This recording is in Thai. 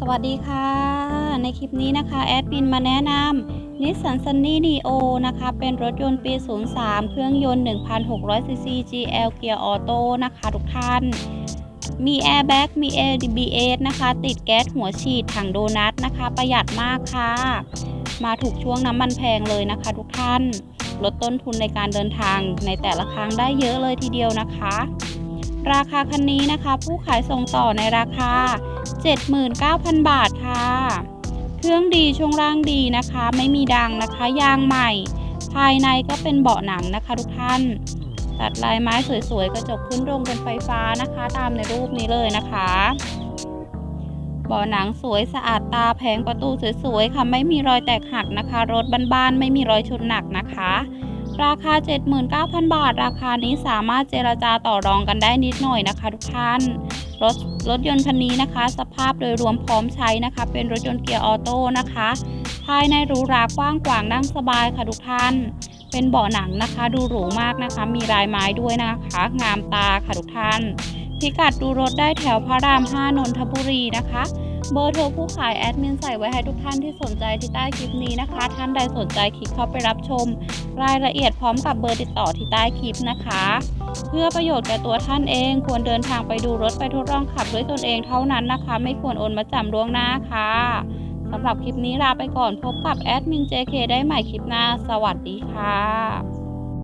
สวัสดีค่ะ ในคลิปนี้นะคะ แอดมินมาแนะนำนิสสันซันนี่นีโอนะคะ เป็นรถยนต์ปี 03 เครื่องยนต์ 1,600ซีซี GL เกียร์ออโต้นะคะทุกท่าน มีแอร์แบ็กมี ABS นะคะ ติดแก๊สหัวฉีดถังโดนัทนะคะ ประหยัดมากค่ะ มาถูกช่วงน้ำมันแพงเลยนะคะทุกท่าน ลดต้นทุนในการเดินทางในแต่ละครั้งได้เยอะเลยทีเดียวนะคะ ราคาคันนี้นะคะ ผู้ขายส่งต่อในราคา 79,000 บาทค่ะ เครื่องดีช่วงล่างดีนะคะ ไม่มีดังนะคะยางใหม่ ภายในก็เป็นเบาะหนังนะคะทุกท่าน ตัดลายไม้สวยๆ กระจกขึ้นโรงเป็นไฟฟ้านะคะ ตามในรูปนี้เลยนะคะเบาะหนังสวยสะอาดตาแผงประตูสวยๆค่ะไม่มีรอยแตกหักนะคะ รถบ้านๆไม่มีรอยชนหนักนะคะ ราคา 79,000 บาท ราคานี้สามารถเจราจาต่อรองกันได้นิดหน่อยนะคะทุกท่าน รถรถยนต์คันนี้นะคะ สภาพโดยรวมพร้อมใช้นะคะ เป็นรถยนต์เกียร์ออโต้นะคะ ภายในหรูหรากว้างขวางนั่งสบายค่ะทุกท่าน เป็นเบาะหนังนะคะ ดูหรูมากนะคะ มีลายไม้ด้วยนะคะ งามตาค่ะทุกท่าน พิกัดดูรถได้แถวพระราม 5 นนทบุรีนะคะเบอร์โทรผู้ขายแอดมินใส่ไว้ให้ทุกท่านที่สนใจที่ใต้คลิปนี้นะคะ ท่านใดสนใจคลิกเข้าไปรับชม รายละเอียดพร้อมกับเบอร์ติดต่อที่ใต้คลิปนะคะ เพื่อประโยชน์แก่ตัวท่านเอง ควรเดินทางไปดูรถไปทดลองขับด้วยตนเองเท่านั้นนะคะ ไม่ควรโอนมาจำล่วงหน้าค่ะสำหรับคลิปนี้ลาไปก่อนพบกับแอดมิน JK ได้ใหม่คลิปหน้า สวัสดีค่ะ